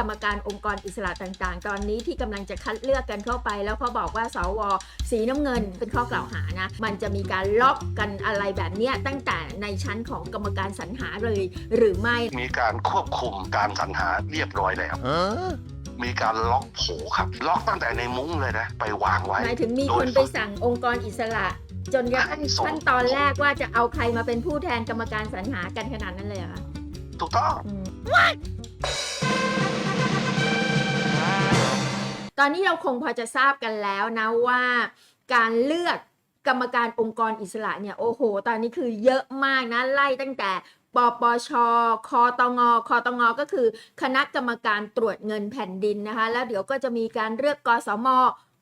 กรรมการองค์กรอิสระต่างๆ ตอนนี้ที่กำลังจะคัดเลือกกันเข้าไป แล้วเขาบอกว่าสวสีน้ำเงินเป็นข้อกล่าวหานะ มันจะมีการล็อกกันอะไรแบบเนี้ยตั้งแต่ในชั้นของกรรมการสรรหาเลย หรือไม่มีการควบคุมการสรรหาเรียบร้อยแล้วมีการล็อกโผครับ ล็อกตั้งแต่ในมุ้งเลยนะ ไปวางไว้หมายถึงมีคนไปสั่งองค์กรอิสระ จนกระทั่งขั้นตอนแรกว่าจะเอาใครมาเป็นผู้แทนกรรมการสรรหากันขนาดนั้นเลยเหรอคะถูกต้อง ตอนนี้เราคงพอจะทราบกันแล้วนะว่าการเลือกกรรมการองค์กรอิสระเนี่ยโอ้โห ตอนนี้คือเยอะมากนะไล่ตั้งแต่ปปช คอตง คอตง ก็คือคณะกรรมการตรวจเงินแผ่นดินนะคะ แล้วเดี๋ยวก็จะมีการเลือกกสม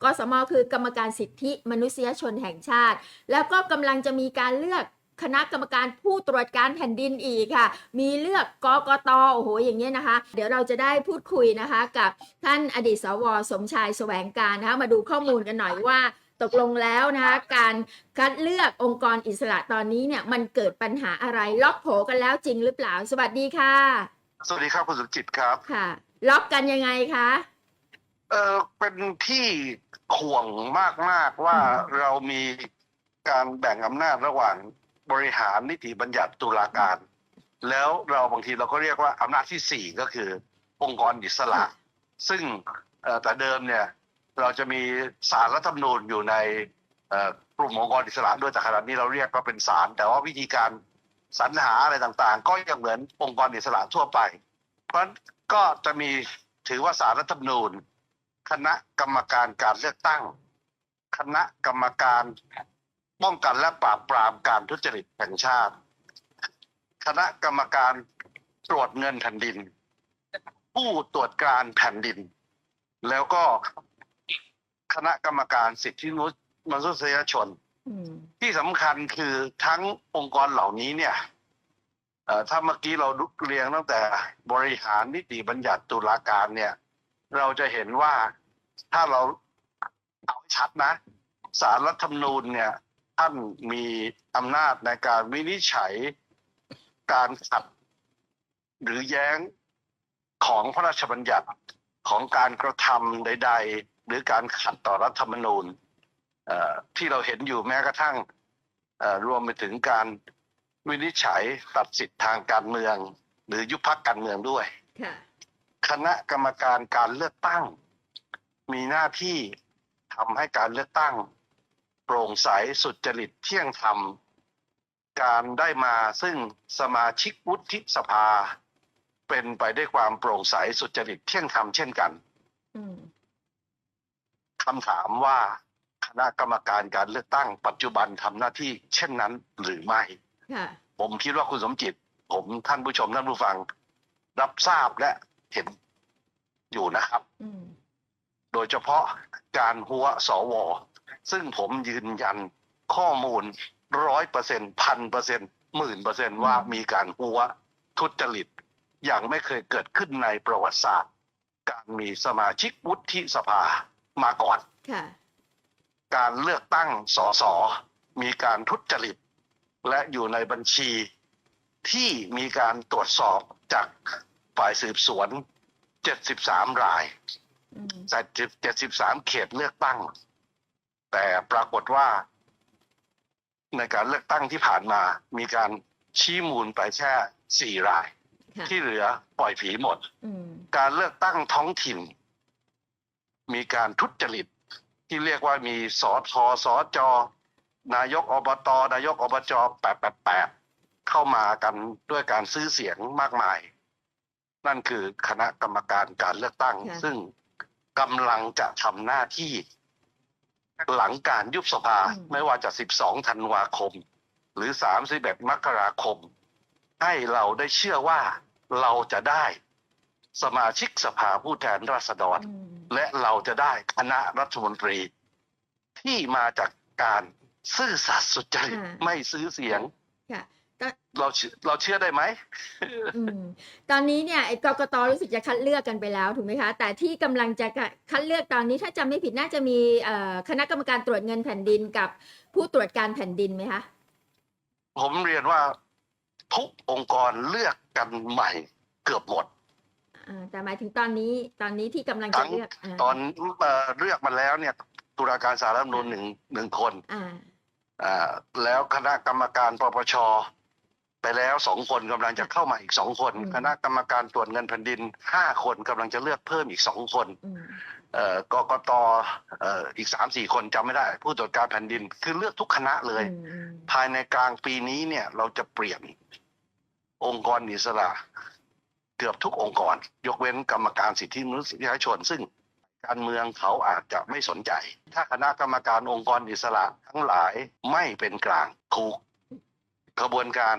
กสมคือกรรมการสิทธิมนุษยชนแห่งชาติ แล้วก็กำลังจะมีการเลือก คณะกรรมการผู้ตรวจการแผ่นดินอีกค่ะ มีเลือกกกตโอ้โหอย่างเงี้ยนะคะ เดี๋ยวเราจะได้พูดคุยนะคะกับท่านอดีตสวสมชายแสวงการนะคะมาดูข้อมูลกันหน่อยว่าตกลงแล้วนะคะการคัดเลือกองค์กรอิสระตอนนี้เนี่ยมันเกิดปัญหาอะไรล็อกโผกันแล้วจริงหรือเปล่า สวัสดีค่ะ สวัสดีครับคุณสุจิตครับค่ะ ล็อกกันยังไงคะเออเป็นที่ข่วงมากๆว่าอืมเรามีการแบ่งอำนาจระหว่าง บริหารนิติบัญญัติตุลาการ แล้วเราบางทีเราก็เรียกว่าอำนาจที่สี่ก็คือองค์กรอิสระ ซึ่งแต่เดิมเนี่ยเราจะมีสารรัฐธรรมนูญอยู่ในกลุ่มองค์กรอิสระด้วยแต่ขณะนี้เราเรียกว่าเป็นศาลแต่ว่าวิธีการสรรหาอะไรต่างๆ ก็ยังเหมือนองค์กรอิสระทั่วไป เพราะก็จะมีถือว่าสารรัฐธรรมนูญ คณะกรรมการการเลือกตั้ง คณะกรรมการ ป้องกันและปราบปรามการทุจริตแห่งชาติ คณะกรรมการตรวจเงินแผ่นดิน ผู้ตรวจการแผ่นดิน แล้วก็คณะกรรมการสิทธิมนุษยชน ที่สำคัญคือทั้งองค์กรเหล่านี้เนี่ยถ้าเมื่อกี้เราเรียงตั้งแต่บริหารนิติบัญญัติตุลาการเนี่ย เราจะเห็นว่าถ้าเราเอาให้ชัดนะสารรัฐธรรมนูญเนี่ย ท่านมีอำนาจในการวินิจฉัยการขัดหรือแย้งของพระราชบัญญัติของการกระทำใด ๆ หรือการขัดต่อรัฐธรรมนูญเอ่อที่เราเห็นอยู่แม้กระทั่งเอ่อรวมไปถึงการวินิจฉัยตัดสิทธิทางการเมือง หรือยุบพักการเมืองด้วยค่ะคณะกรรมการการเลือกตั้ง มีหน้าที่ทำให้การเลือกตั้ง โปร่งใสสุจริตเที่ยงธรรม การได้มาซึ่งสมาชิกวุฒิสภา เป็นไปได้วยความโปร่งใสสุจริตเที่ยงธรรมเช่นกันอืมคำถามว่าคณะกรรมการการเลือกตั้งปัจจุบันทำหน้าที่เช่นนั้นหรือไม่ค่ะผมคิดว่าคุณสมจิต ผมท่านผู้ชมท่านผู้ฟัง รับทราบและเห็นอยู่นะครับอืมโดยเฉพาะการหัวสว ซึ่งผมยืนยันข้อมูลร้อยเปอร์เซ็นพันเปอร์เซ็นหมื่นเปอร์เซ็นว่ามีการหัวทุจริต อย่างไม่เคยเกิดขึ้นในประวัติศาสตร์ การมีสมาชิกวุฒิสภามาก่อนค่ะการเลือกตั้งสสมีการทุจริต และอยู่ในบัญชีที่มีการตรวจสอบจากฝ่ายสืบสวน 73 รายอืมจาก73 เขตเลือกตั้ง แต่ปรากฏว่า ในการเลือกตั้งที่ผ่านมา มีการชี้มูลไปแค่4รายค่ะที่เหลือปล่อยผีหมดอืมการเลือกตั้งท้องถิ่น มีการทุจริตที่เรียกว่ามีสอทอสอจนายกอบตนายกอบจแปดแปดแปดเข้ามากันด้วยการซื้อเสียงมากมาย นั่นคือคณะกรรมการการเลือกตั้งค่ะซึ่งกำลังจะทำหน้าที่ หลังการยุบสภาไม่ว่าจะ 12 ธันวาคม หรือ 31 มกราคม ให้เราได้เชื่อว่าเราจะได้สมาชิกสภาผู้แทนราษฎรอืมและเราจะได้คณะรัฐมนตรี ที่มาจากการซื่อสัตย์สุจริตค่ะไม่ซื้อเสียง ค่ะเราเชื่อเราเชื่อได้ไหมอืมตอนนี้เนี่ยไอ้กกตรู้สึกจะคัดเลือกกันไปแล้วถูกไหมคะ แต่ที่กำลังจะคัดเลือกตอนนี้ถ้าจำไม่ผิดน่าจะมีเอ่อคณะกรรมการตรวจเงินแผ่นดินกับผู้ตรวจการแผ่นดินไหมคะ ผมเรียนว่าทุกองค์กรเลือกกันใหม่เกือบหมดอ่าแต่หมายถึงตอนนี้ตอนนี้ที่กำลังจะทั้งเลือกาตอนเอ่อเลือกมาแล้วเนี่ย ตุลาการสารรัฐธรรมนูญหนึ่งหนึ่งคนอ่าอ่าแล้วคณะกรรมการปปชไป แล้วสองคนกำลังจะเข้ามาอีกสองคนอืมคณะกรรมการตรวจเงินแผ่นดินห้าคนกำลังจะเลือกเพิ่มอีกสองคนอืมเอ่อกกตเอ่ออีกสามสี่คนจำไม่ได้ ผู้ตรวจการแผ่นดิน คือเลือกทุกคณะเลยอืมอืมภายในกลางปีนี้เนี่ย เราจะเปลี่ยนองค์กรอิสระ เกือบทุกองค์กร ยกเว้นกรรมการสิทธิมนุษยชน ซึ่งการเมืองเขาอาจจะไม่สนใจ ถ้าคณะกรรมการองค์กรอิสระทั้งหลายไม่เป็นกลางถูกกระบวนการ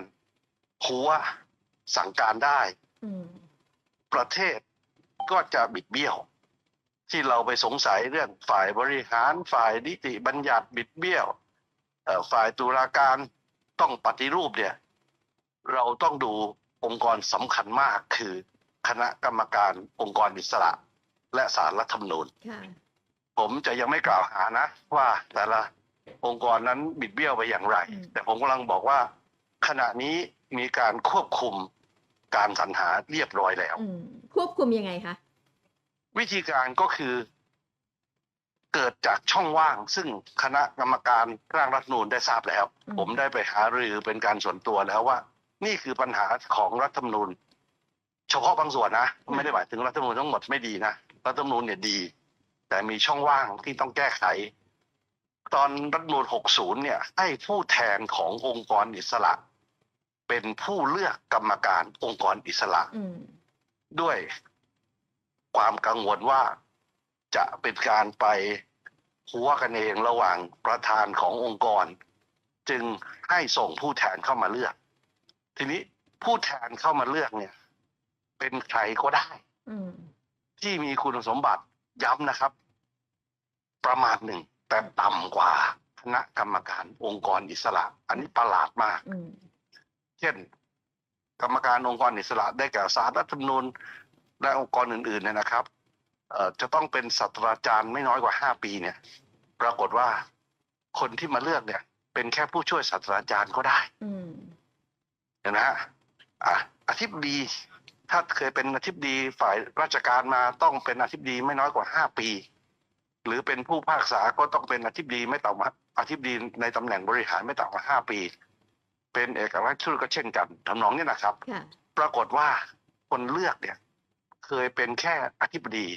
หัวสั่งการได้อืมประเทศก็จะบิดเบี้ยว ที่เราไปสงสัยเรื่องฝ่ายบริหารฝ่ายนิติบัญญัติบิดเบี้ยวเอ่อฝ่ายตุลาการต้องปฏิรูปเนี่ย เราต้องดูองค์กรสำคัญมากคือคณะกรรมการองค์กรอิสระ และสารรัฐธรรมนูญค่ะผมจะยังไม่กล่าวหานะ ว่าแต่ละองค์กรนั้นบิดเบี้ยวไปอย่างไรอืมแต่ผมกำลังบอกว่า ขณะนี้มีการควบคุมการสรรหาเรียบร้อยแล้วอืมควบคุมยังไงคะวิธีการก็คือ เกิดจากช่องว่าง ซึ่งคณะกรรมการร่างรัฐธรรมนูญได้ทราบแล้วอืมผมได้ไปหารือเป็นการส่วนตัวแล้วว่า นี่คือปัญหาของรัฐธรรมนูญเฉพาะบางส่วนนะไม่ได้หมายถึงรัฐธรรมนูญทั้งหมดไม่ดีนะรัฐธรรมนูญเนี่ยดี แต่มีช่องว่างที่ต้องแก้ไข ตอนรัฐธรรมนูญ60 เนี่ย ให้ผู้แทนขององค์กรอิสระ เป็นผู้เลือกกรรมการองค์กรอิสระอืมด้วยความกังวลว่าจะเป็นการไปหัวกันเองระหว่างประธานขององค์กร จึงให้ส่งผู้แทนเข้ามาเลือก ทีนี้ผู้แทนเข้ามาเลือกเนี่ย เป็นใครก็ได้อืมที่มีคุณสมบัติย้ำนะครับ ประมาณหนึ่งแต่ต่ำกว่าคณะกรรมการองค์กรอิสระ อันนี้ประหลาดมากอืม เช่น กรรมการองค์กรอิสระได้แก่สารรัฐธรรมนูญและองค์กรอื่นๆเนี่ยนะครับเอ่อจะต้องเป็นศาสตราจารย์ไม่น้อยกว่าห้าปีเนี่ย ปรากฏว่าคนที่มาเลือกเนี่ย เป็นแค่ผู้ช่วยศาสตราจารย์ก็ได้อืมเห็นไหมฮะอะอธิบดี ถ้าเคยเป็นอธิบดีฝ่ายราชการมาต้องเป็นอธิบดีไม่น้อยกว่าห้าปี หรือเป็นผู้พากษาก็ต้องเป็นอธิบดีไม่ต่ำกว่าอธิบดีในตำแหน่งบริหารไม่ต่ำกว่าห้าปี เป็นเอกอัครราชทูตก็เช่นกันทำนองนี้นะครับค่ะปรากฏว่าคนเลือกเนี่ย เคยเป็นแค่อธิบดี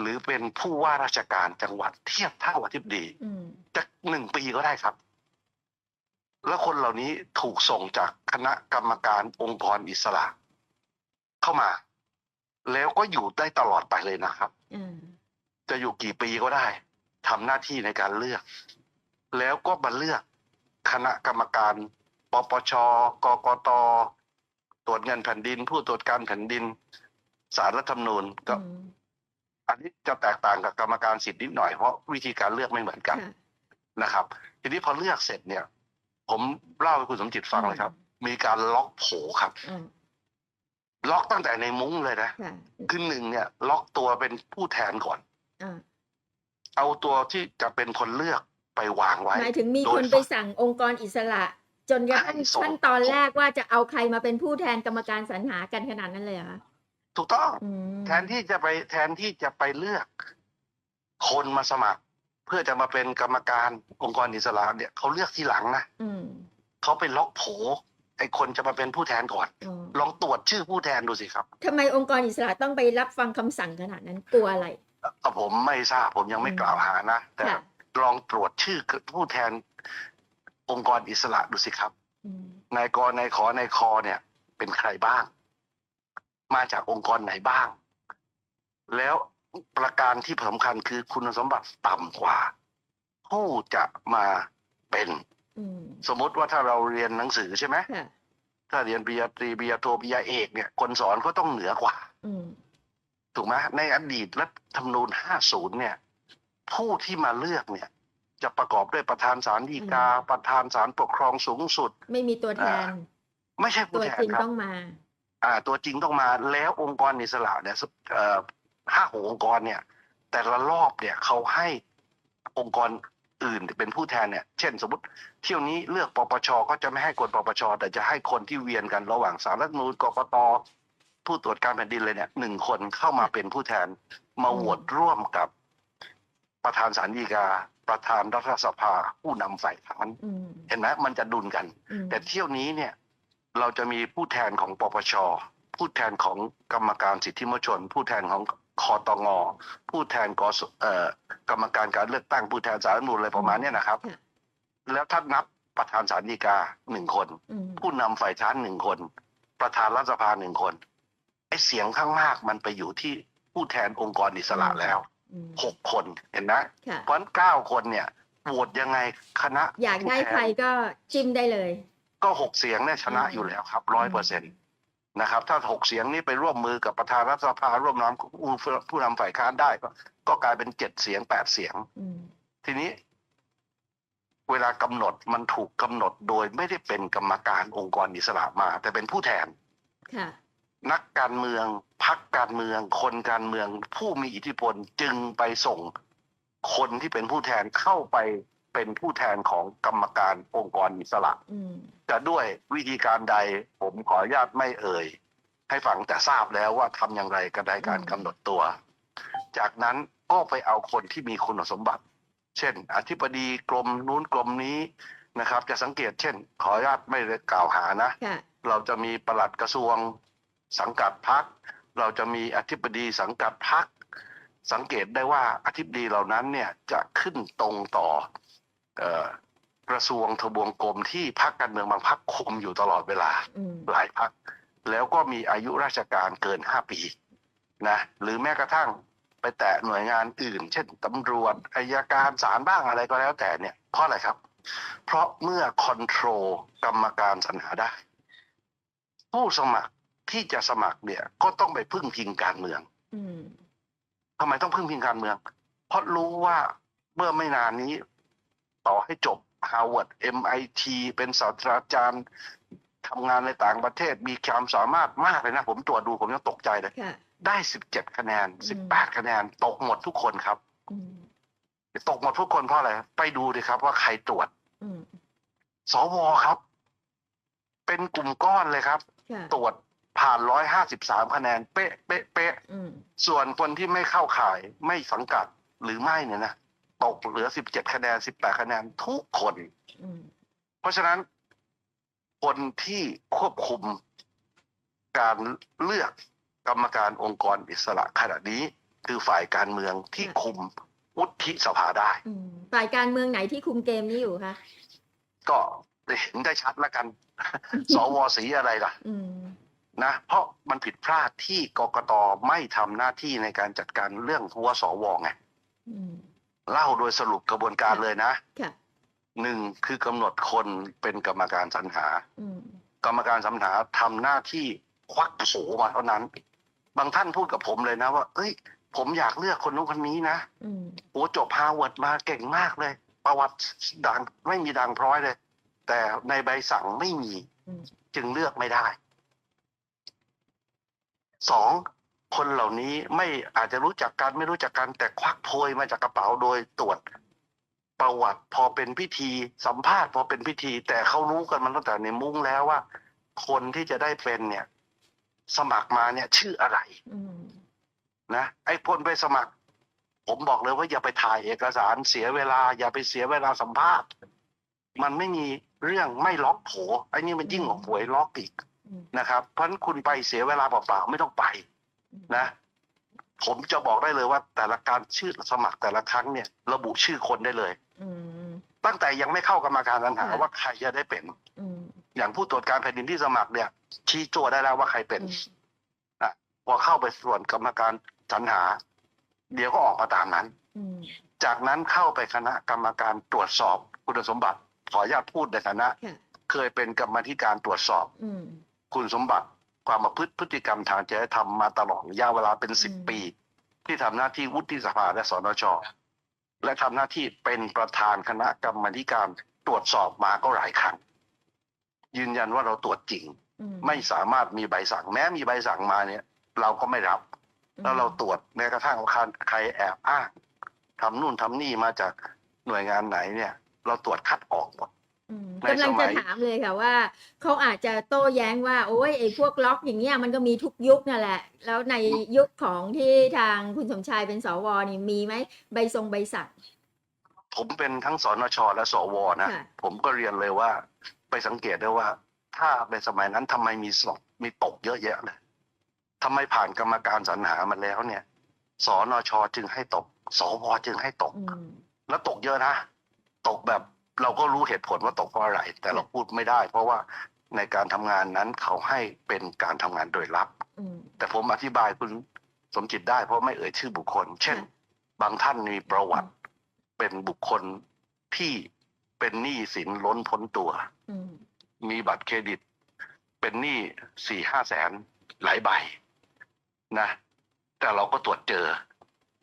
หรือเป็นผู้ว่าราชการจังหวัดเทียบเท่าอธิบดีอืมจะหนึ่งปีก็ได้ครับ แล้วคนเหล่านี้ถูกส่งจากคณะกรรมการองค์กรอิสระเข้ามา แล้วก็อยู่ได้ตลอดไปเลยนะครับอ่าจะอยู่กี่ปีก็ได้ทำหน้าที่ในการเลือก แล้วก็มาเลือก คณะกรรมการ ปปช กกต ตรวจเงินแผ่นดิน ผู้ตรวจการแผ่นดิน สารรัฐธรรมนูญก็อืมอันนี้จะแตกต่างกับกรรมการสิทธิ์นิดหน่อยเพราะวิธีการเลือกไม่เหมือนกันค่ะนะครับ ทีนี้พอเลือกเสร็จเนี่ย ผมเล่าให้คุณสมจิตฟังเลยครับ มีการล็อกโผครับอ่าล็อกตั้งแต่ในมุ้งเลยนะค่ะคือหนึ่งเนี่ย ล็อกตัวเป็นผู้แทนก่อนอ่าเอาตัวที่จะเป็นคนเลือก ไปวางไว้หมายถึงมีโดยคนไปสั่งองค์กรอิสระ จนกระทั่งให้ส่งขั้นตอนแรกว่าจะเอาใครมาเป็นผู้แทนกรรมการสรรหากันขนาดนั้นเลยเหรอคะถูกต้องอืมแทนที่จะไปแทนที่จะไปเลือก คนมาสมัคร เพื่อจะมาเป็นกรรมการองค์กรอิสระเนี่ยเขาเลือกทีหลังนะอืมเขาไปล็อกโผไอ้คนจะมาเป็นผู้แทนก่อนอ๋อลองตรวจชื่อผู้แทนดูสิครับทำไมองค์กรอิสระต้องไปรับฟังคำสั่งขนาดนั้นกลัวอะไรเอ่อผมไม่ทราบผมยังไม่อืมกล่าวหานะ แต่ค่ะ ลองตรวจชื่อผู้แทนองค์กรอิสระดูสิครับอืมนายกนายขอนายคอเนี่ย เป็นใครบ้าง มาจากองค์กรไหนบ้าง แล้วประการที่สำคัญคือคุณสมบัติต่ำกว่า ผู้จะมาเป็นอืมสมมติว่าถ้าเราเรียนหนังสือใช่ไหมค่ะถ้าเรียนปริญญาตรีปริญญาโทปริญญาเอกเนี่ย คนสอนก็ต้องเหนือกว่าอืมถูกไหมในอดีตรัฐธรรมนูญ50เนี่ย ผู้ที่มาเลือกเนี่ย จะประกอบด้วยประธานศาลฎีกา ประธานศาลปกครองสูงสุด ไม่มีตัวแทน ไม่ใช่ตัผู้วแทนจริงครับต้องมา อ่า ตัวจริงต้องมาแล้วองค์กรอิสระเนี่ยสเอ่อห้าหกองค์กรเนี่ย แต่ละรอบเนี่ยเขาให้องค์กรอื่นเป็นผู้แทนเนี่ย เช่นสมมติเที่ยวนี้เลือกปปชก็จะไม่ให้คนปปชแต่จะให้คนที่เวียนกันระหว่างสารรัฐธรรมนูญกกตผู้ตรวจการแผ่นดินเลยเนี่ยหนึ่งคนเข้ามาเป็นผู้แทนมาโหวตร่วมกับ ประธานสารดีกา ประธานรัฐสภาผู้นำฝ่ายค้านอืมเห็นไหมมันจะดุลกันอืมแต่เที่ยวนี้เนี่ยเราจะมีผู้แทนของปปชผู้แทนของกรรมการสิทธิมนุษยชน ผู้แทนของคอตงผู้แทนกสเอ่อกรรมการการเลือกตั้งผู้แทนสาธารณนูญอะไรประมาณเนี้ยนะครับค่ะแล้วถ้านับประธานศาลฎีกาหนึ่งคนอืมผู้นำฝ่ายค้านหนึ่งคน ประธานรัฐสภาหนึ่งคนไอ้เสียงข้างมากมันไปอยู่ที่ผู้แทนองค์กรอิสระแล้วอืม หกคนเห็นนะค่ะเพราะฉะนั้นเก้าคนเนี่ยโหวตยังไงคณะ อยากได้ผู้แทนใครก็จิ้มได้เลย ก็หกเสียงเนี่ยชนะอืมอยู่แล้วครับร้อยเปอร์เซ็นตนะครับ ถ้าหกเสียงนี้ไปร่วมมือกับประธานรัฐสภาร่วมน้ำผู้นำฝ่ายค้านได้ ก็ก็กลายเป็นเจ็ดเสียงแปดเสียงอืมทีนี้ เวลากำหนดมันถูกกำหนดโดยไม่ได้เป็นกรรมการองค์กรอิสระมา แต่เป็นผู้แทนค่ะ นักการเมืองพักการเมือง คนการเมือง ผู้มีอิทธิพลจึงไปส่งคนที่เป็นผู้แทนเข้าไปเป็นผู้แทนของกรรมการองค์กรอิสระอืมจะด้วยวิธีการใดผมขออนุญาตไม่เอ่ย ให้ฟังแต่ทราบแล้วว่าทำอย่างไรกันในการอืมกำหนดตัว จากนั้นก็ไปเอาคนที่มีคุณสมบัติ เช่น อธิบดีกรมนู้นกรมนี้นะครับ จะสังเกตเช่น ขออนุญาตไม่ได้กล่าวหานะค่ะเราจะมีปลัดกระทรวง สังกัดพัก เราจะมีอธิบดีสังกัดพัก สังเกตได้ว่าอธิบดีเหล่านั้นเนี่ยจะขึ้นตรงต่อเอ่อกระทรวงทบวงกรมที่พักการเมืองบางพักคุมอยู่ตลอดเวลาอืมหลายพัก แล้วก็มีอายุราชการเกินห้าปีนะหรือแม้กระทั่งไปแตะหน่วยงานอื่น เช่นตำรวจอายการศาลบ้างอะไรก็แล้วแต่เนี่ยเพราะอะไรครับ เพราะเมื่อคอนโทรลกรรมการสรรหาได้ ผู้สมัคร ที่จะสมัครเนี่ย ก็ต้องไปพึ่งพิงการเมืองอืมทำไมต้องพึ่งพิงการเมือง เพราะรู้ว่าเมื่อไม่นานนี้ ต่อให้จบ Harvard MIT เป็นศาสตราจารย์ทำงานในต่างประเทศมีความสามารถมากเลยนะ ผมตรวจดูผมยังตกใจเลยค่ะได้17คะแนนอืม18คะแนน ตกหมดทุกคนครับอืมตกหมดทุกคนเพราะอะไรไปดูดิครับว่าใครตรวจอืมสวครับ เป็นกลุ่มก้อนเลยครับค่ะตรวจ ผ่าน153คะแนนเป๊ะเป๊ะเป๊ะอืมส่วนคนที่ไม่เข้าข่ายไม่สังกัดหรือไม่เนี่ยนะตกเหลือ17คะแนน18คะแนนทุกคนอืมเพราะฉะนั้น คนที่ควบคุมการเลือกกรรมการองค์กรอิสระขณะนี้คือฝ่ายการเมืองที่คุมวุฒิสภาได้อืมฝ่ายการเมืองไหนที่คุมเกมนี้อยู่คะก็เห็นได้ชัดแล้วกัน สวสีอะไรล่ะอืม นะเพราะมันผิดพลาดที่กกตไม่ทำหน้าที่ในการจัดการเรื่องหัวสวไงอืมเล่าโดยสรุปกระบวนการเลยนะค่ะหนึ่งคือกำหนดคนเป็นกรรมการสรรหาอืมกรรมการสรรหาทำหน้าที่ควักโผมาเท่านั้น บางท่านพูดกับผมเลยนะว่า เอ้ย ผมอยากเลือกคนนู้นคนนี้นะอืมโอ้จบฮาร์วาร์ดมาเก่งมากเลย ประวัติดังไม่มีดังพร้อยเลย แต่ในใบสั่งไม่มีอืมจึงเลือกไม่ได้ สองคนเหล่านี้ไม่อาจจะรู้จักกันไม่รู้จักกันแต่ควักโพยมาจากกระเป๋าโดยตรวจประวัติพอเป็นพิธีสัมภาษณ์พอเป็นพิธี แต่เขารู้กันมาตั้งแต่ในมุ้งแล้วว่า คนที่จะได้เป็นเนี่ย สมัครมาเนี่ย ชื่ออะไรอืมนะไอ้คนไปสมัคร ผมบอกเลยว่าอย่าไปถ่ายเอกสารเสียเวลา อย่าไปเสียเวลาสัมภาษณ์ มันไม่มีเรื่องไม่ล็อกโผไอ้นี่มันยิ่งกว่าหวยล็อกอีกอืม นะครับเพราะฉะนั้นคุณไปเสียเวลาเปล่าๆไม่ต้องไปอืมนะ ผมจะบอกได้เลยว่า แต่ละการชื่อสมัครแต่ละครั้งเนี่ย ระบุชื่อคนได้เลยอืมตั้งแต่ยังไม่เข้ากรรมการสรรหาค่ะว่าใครจะได้เป็นอืมอย่างผู้ตรวจการแผ่นดินที่สมัครเนี่ย ชี้ตัวได้แล้วว่าใครเป็นอืมนะพอเข้าไปส่วนกรรมการสรรหา เดี๋ยวก็ออกมาตามนั้นอืมจากนั้นเข้าไปคณะกรรมการตรวจสอบคุณสมบัติ ขออนุญาตพูดในฐานะค่ะเคยเป็นกรรมาธิการตรวจสอบอืม คุณสมบัติความประพฤติพฤติกรรมทางจริยธรรมมาตลอดระยะเวลาเป็นสิบอืมปี ที่ทำหน้าที่วุฒิสภาและสนชและทำหน้าที่เป็นประธานคณะกรรมาธิการตรวจสอบมาก็หลายครั้งยืนยันว่าเราตรวจจริงอืมไม่สามารถมีใบสั่งแม้มีใบสั่งมาเนี่ย เราก็ไม่รับ แล้วเราตรวจแม้กระทั่งว่าใครแอบอ้างทำนู่นทำนี่มาจากหน่วยงานไหนเนี่ย เราตรวจคัดออกหมด อืมในกำลังสมัจะยถามเลยค่ะว่า เขาอาจจะโต้แย้งว่า โอ้ยไอ้พวกล็อกอย่างเงี้ยมันก็มีทุกยุคนั่นแหละ แล้วในยุคของที่ทางคุณสมชายเป็นสวนี่มีไหมใบทรงใบสั่ง ผมเป็นทั้งสนชและสวนะ ค่ะ ผมก็เรียนเลยว่า ไปสังเกตได้ว่า ถ้าในสมัยนั้นทำไมมีสอบมีตกเยอะแยะเลยทำไมผ่านกรรมการสรรหามาแล้วเนี่ยสนชจึงให้ตก สวจึงให้ตก อืมแล้วตกเยอะนะ ตกแบบ เราก็รู้เหตุผลว่าตกเพราะอะไร แต่เราพูดไม่ได้ เพราะว่าในการทำงานนั้นเขาให้เป็นการทำงานโดยลับอืมแต่ผมอธิบายคุณสมจิตได้เพราะไม่เอ่ยชื่อบุคคล เช่นค่ะบางท่านมีประวัติเป็นบุคคลที่เป็นหนี้สินล้นพ้นตัวอืมมีบัตรเครดิต เป็นหนี้สี่ห้าแสนหลายใบนะ แต่เราก็ตรวจเจอ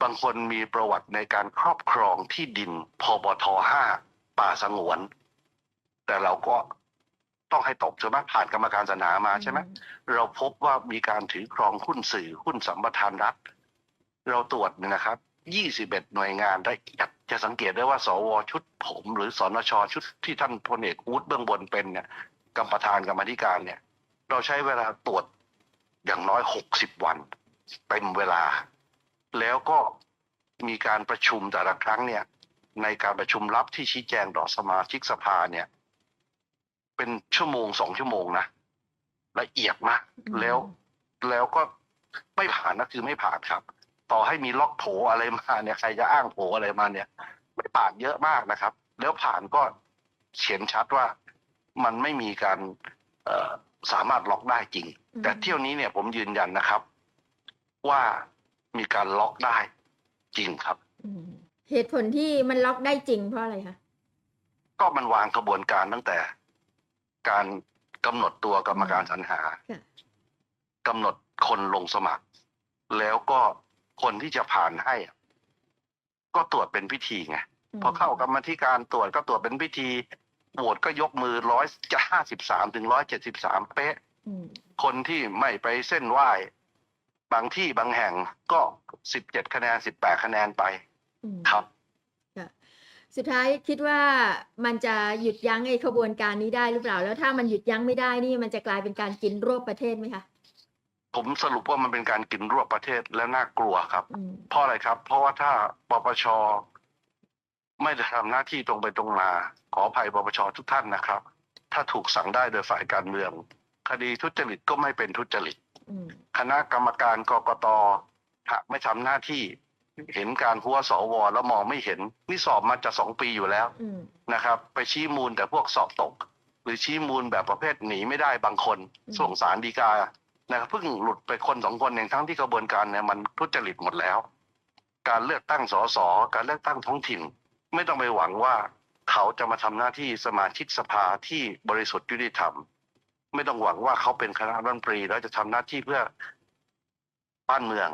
บางคนมีประวัติในการครอบครองที่ดินพบทห้า ป่าสงวน แต่เราก็ต้องให้ตกใช่ไหมผ่านกรรมการสรรหามาใช่ไหมเราพบว่ามีการถือครองหุ้นสื่อหุ้นสัมปทานรัฐ เราตรวจเนี่ยนะครับ21หน่วยงานได้จะสังเกตได้ว่า สวชุดผม หรือสนชชุดที่ท่านพลเอกอู๊ดเบื้องบนเป็นเนี่ยกรรมประธานกรรมาธิการเนี่ย เราใช้เวลาตรวจอย่างน้อย60วันเต็มเวลา แล้วก็มีการประชุมแต่ละครั้งเนี่ย ในการประชุมลับที่ชี้แจงต่อสมาชิกสภาเนี่ย เป็นชั่วโมงสองชั่วโมงนะละเอียดนะอืมแล้วแล้วก็ไม่ผ่านนะคือไม่ผ่านครับ ต่อให้มีล็อกโผอะไรมาเนี่ยใครจะอ้างโผอะไรมาเนี่ย ไม่ผ่านเยอะมากนะครับ แล้วผ่านก็เขียนชัดว่ามันไม่มีการเอ่อสามารถล็อกได้จริงอืมแต่เที่ยวนี้เนี่ยผมยืนยันนะครับ ว่ามีการล็อกได้จริงครับอืม เหตุผลที่มันล็อกได้จริงเพราะอะไรคะก็มันวางกระบวนการตั้งแต่ การกำหนดตัวกรรมการสรรหาค่ะกำหนดคนลงสมัคร แล้วก็คนที่จะผ่านให้อะก็ตรวจเป็นพิธีไง มพอเข้ากรรมธิการตรวจก็ตรวจเป็นพิธีโหวตก็ยกมือร้อยจะห้าสิบสามถึงร้อยเจ็ดสิบสามเป๊ะ อืมคนที่ไม่ไปเส้นไหว้ บางที่บางแห่งก็สิบเจ็ดคะแนนสิบแปดคะแนนไปอืม ครับสุดท้ายคิดว่ามันจะหยุดยั้งไอ้ขบวนการนี้ได้หรือเปล่า แล้วถ้ามันหยุดยั้งไม่ได้นี่มันจะกลายเป็นการกินรวบประเทศไหมคะผมสรุปว่ามันเป็นการกินรวบประเทศและน่ากลัวครับอืมเพราะอะไรครับ เพราะว่าถ้าปปชไม่ได้ทำหน้าที่ตรงไปตรงมา ขออภัยปปชทุกท่านนะครับ ถ้าถูกสั่งได้โดยฝ่ายการเมือง คดีทุจริตก็ไม่เป็นทุจริตอืมคณะกรรมการกกตหากไม่ทำหน้าที่ เห็นการหัวสวแล้วมองไม่เห็น นี่สอบมาจะสองปีอยู่แล้วอืมนะครับ ไปชี้มูลแต่พวกสอบตก หรือชี้มูลแบบประเภทหนีไม่ได้บางคนอืมส่งสารดีกานะครับเพิ่งหลุดไปคนสองคนเองทั้งที่กระบวนการเนี่ยมันทุจริตหมดแล้ว การเลือกตั้งสสการเลือกตั้งท้องถิ่น ไม่ต้องไปหวังว่าเขาจะมาทำหน้าที่สมาชิกสภาที่บริสุทธิ์ยุติธรรม ไม่ต้องหวังว่าเขาเป็นคณะรัฐมนตรีแล้วจะทำหน้าที่เพื่อบ้านเมือง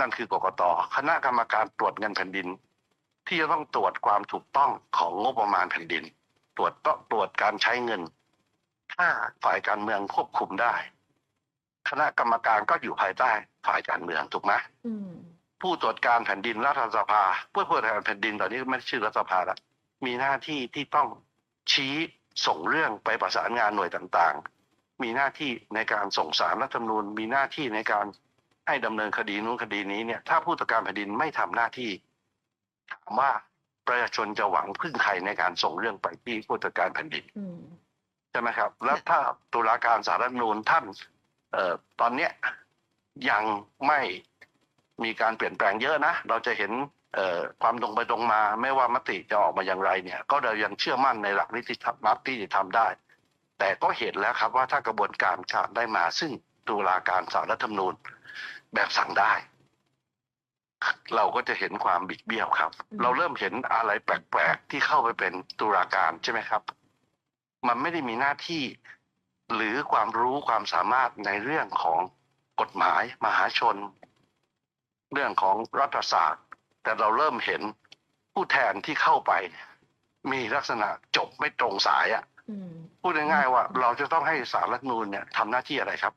นั่นคือกกตคณะกรรมการตรวจเงินแผ่นดิน ที่จะต้องตรวจความถูกต้องของงบประมาณแผ่นดิน ตรวจต้องตรวจการใช้เงิน ถ้าฝ่ายการเมืองควบคุมได้ คณะกรรมการก็อยู่ภายใต้ฝ่ายการเมืองถูกไหมอืมผู้ตรวจการแผ่นดินรัฐสภาเพื่อผู้แทนแผ่นดินตอนนี้ไม่ชื่อรัฐสภาแล้วมีหน้าที่ที่ต้องชี้ส่งเรื่องไปประสานงานหน่วยต่างๆ มีหน้าที่ในการส่งสารรัฐธรรมนูญมีหน้าที่ในการ ให้ดำเนินคดีนู้นคดีนี้เนี่ยถ้าผู้ตรวจการแผ่นดินไม่ทำหน้าที่ถามว่าประชาชนจะหวังพึ่งใครในการส่งเรื่องไปที่ผู้ตรวจการแผ่นดินอืมใช่ไหมครับ แล้วถ้าตุลาการสารรัฐธรรมนูญท่าน เอ่อตอนเนี้ยยังไม่มีการเปลี่ยนแปลงเยอะนะ เราจะเห็นเอ่อความตรงไปตรงมา ไม่ว่ามติจะออกมาอย่างไรเนี่ย ก็เรายังเชื่อมั่นในหลักนิติธรรมรัฐที่จะทำได้ แต่ก็เห็นแล้วครับว่าถ้ากระบวนการการได้มาซึ่ง ตุลาการสารรัฐธรรมนูญแบบสั่งได้ เราก็จะเห็นความบิดเบี้ยวครับอืมเราเริ่มเห็นอะไรแปลกๆที่เข้าไปเป็นตุลาการใช่ไหมครับ มันไม่ได้มีหน้าที่หรือความรู้ความสามารถในเรื่องของกฎหมายมหาชน เรื่องของรัฐศาสตร์ แต่เราเริ่มเห็นผู้แทนที่เข้าไปเนี่ยมีลักษณะจบไม่ตรงสายอะอืมพูดง่ายๆว่าเราจะต้องให้สารรัฐธรรมนูญเนี่ยทำหน้าที่อะไรครับ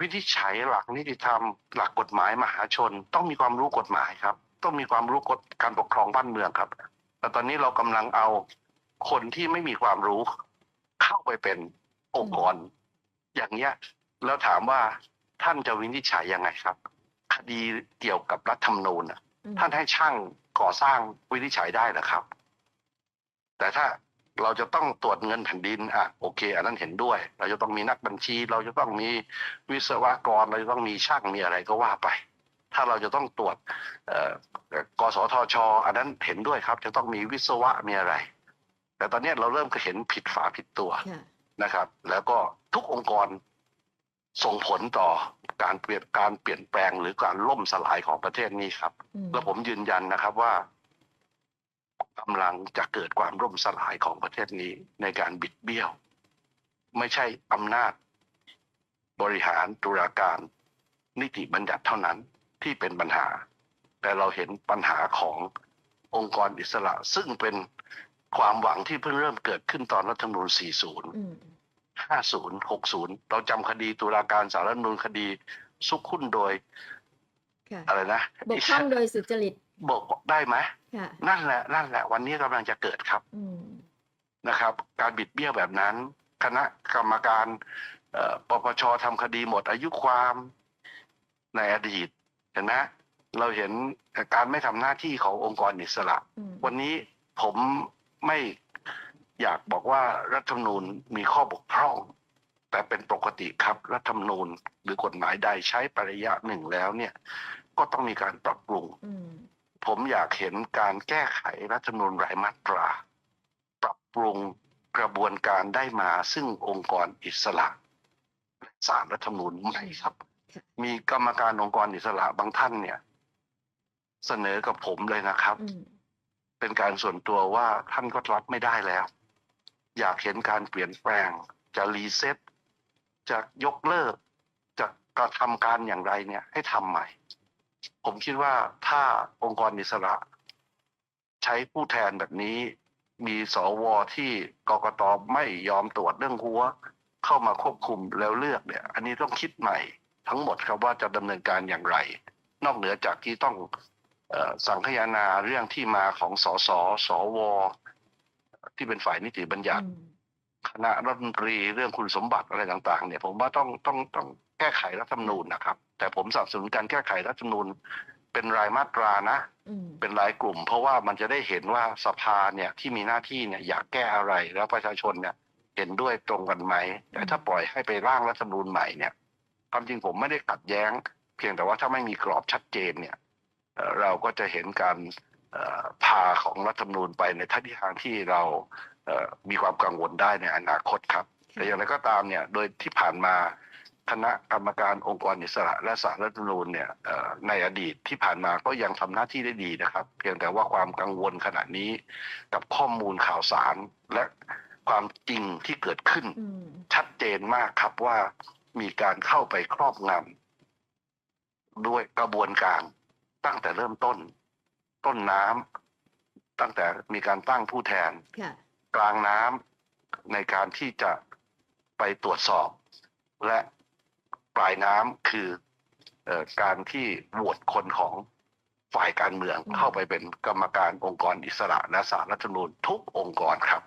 วินิจฉัยหลักนิติธรรม หลักกฎหมายมหาชน ต้องมีความรู้กฎหมายครับ ต้องมีความรู้กฎการปกครองบ้านเมืองครับ แต่ตอนนี้เรากำลังเอาคนที่ไม่มีความรู้ เข้าไปเป็นองค์กร อย่างเนี้ยแล้วถามว่าท่านจะวินิจฉัยยังไงครับ คดีเกี่ยวกับรัฐธรรมนูญท่านให้ช่างก่อสร้างวินิจฉัยได้หรอครับ แต่ถ้า เราจะต้องตรวจเงินแผ่นดินอะโอเค อันนั้นเห็นด้วย เราจะต้องมีนักบัญชี เราจะต้องมีวิศวกร เราจะต้องมีช่างมีอะไรก็ว่าไป ถ้าเราจะต้องตรวจเอ่อกสทช อันนั้นเห็นด้วยครับ จะต้องมีวิศวะมีอะไร แต่ตอนเนี้ยเราเริ่มก็เห็นผิดฝาผิดตัวค่ะนะครับ แล้วก็ทุกองค์กรส่งผลต่อการเปลี่ยนการเปลี่ยนแปลงหรือการล่มสลายของประเทศนี้ครับอืมแล้วผมยืนยันนะครับว่า กำลังจะเกิดความร่มสลายของประเทศนี้ในการบิดเบี้ยว ไม่ใช่อำนาจ บริหารตุลาการนิติบัญญัติเท่านั้นที่เป็นปัญหา แต่เราเห็นปัญหาขององค์กรอิสระ ซึ่งเป็นความหวังที่เพิ่งเริ่มเกิดขึ้นตอนรัฐธรรมนูญ 40อืม50 60 เราจำคดีตุลาการสารรัฐธรรมนูญคดีซุกหุ้นโดยค่ะอะไรนะ บกพร่องโดยสุจริตบอกได้ไหมค่ะ นั่นแหละนั่นแหละ วันนี้กำลังจะเกิดครับอืมนะครับ การบิดเบี้ยวแบบนั้น คณะกรรมการเอ่อปปชทำคดีหมดอายุความในอดีตเห็นไหมเราเห็นการไม่ทำหน้าที่ขององค์กรอิสระอืมวันนี้ผมไม่อยากบอกว่ารัฐธรรมนูญมีข้อบกพร่อง แต่เป็นปกติครับ รัฐธรรมนูญหรือกฎหมายใดใช้ไประยะหนึ่งแล้วเนี่ย ก็ต้องมีการปรับปรุงอืม ผมอยากเห็นการแก้ไขรัฐธรรมนูญรายมาตรา ปรับปรุงกระบวนการได้มาซึ่งองค์กรอิสระและสารรัฐธรรมนูญใหม่ครับค่ะมีกรรมการองค์กรอิสระบางท่านเนี่ย เสนอกับผมเลยนะครับอืมเป็นการส่วนตัวว่าท่านก็รับไม่ได้แล้ว อยากเห็นการเปลี่ยนแปลง จะรีเซ็ตจะยกเลิก จะกระทำการอย่างไรเนี่ย ให้ทำใหม่ ผมคิดว่าถ้าองค์กรอิสระ ใช้ผู้แทนแบบนี้ มีสวที่กกตไม่ยอมตรวจเรื่องหัว เข้ามาควบคุมแล้วเลือกเนี่ย อันนี้ต้องคิดใหม่ ทั้งหมดครับว่าจะดำเนินการอย่างไร นอกเหนือจากที่ต้องอ่อสังคายนาเรื่องที่มาของสสสว ที่เป็นฝ่ายนิติบัญญัติ คณะรัฐมนตรีเรื่องคุณสมบัติอะไรต่าง ๆ เนี่ย ผมว่าต้องต้องต้อง แก้ไขรัฐธรรมนูญนะครับ แต่ผมสนับสนุนการแก้ไขรัฐธรรมนูญเป็นรายมาตรานะอืมเป็นรายกลุ่ม เพราะว่ามันจะได้เห็นว่าสภาเนี่ยที่มีหน้าที่เนี่ยอยากแก้อะไรแล้วประชาชนเนี่ยเห็นด้วยตรงกันไหมแต่ถ้าปล่อยให้ไปร่างรัฐธรรมนูญใหม่เนี่ยความจริงผมไม่ได้ขัดแย้ง เพียงแต่ว่าถ้าไม่มีกรอบชัดเจนเนี่ยเอ่อเราก็จะเห็นการเอ่อพาของรัฐธรรมนูญไปในทิศทางที่เราเอ่อมีความกังวลได้ในอนาคตครับ แต่อย่างไรก็ตามเนี่ยโดยที่ผ่านมา คณะกรรมการองค์กรอิสระและสารรัฐธรรมนูญเนี่ยเอ่อในอดีตที่ผ่านมาก็ยังทำหน้าที่ได้ดีนะครับ เพียงแต่ว่าความกังวลขณะนี้กับข้อมูลข่าวสารและความจริงที่เกิดขึ้นอืมชัดเจนมากครับว่ามีการเข้าไปครอบงำด้วยกระบวนการตั้งแต่เริ่มต้น ต้นน้ำตั้งแต่มีการตั้งผู้แทนค่ะกลางน้ำในการที่จะไปตรวจสอบและ ปลายน้ำคืออการที่โหวตคนของฝ่ายการเมืองเข้าไปเป็นกรรมการองค์กรอิสระและสารรัฐธรรมนูญทุกองค์กรครับ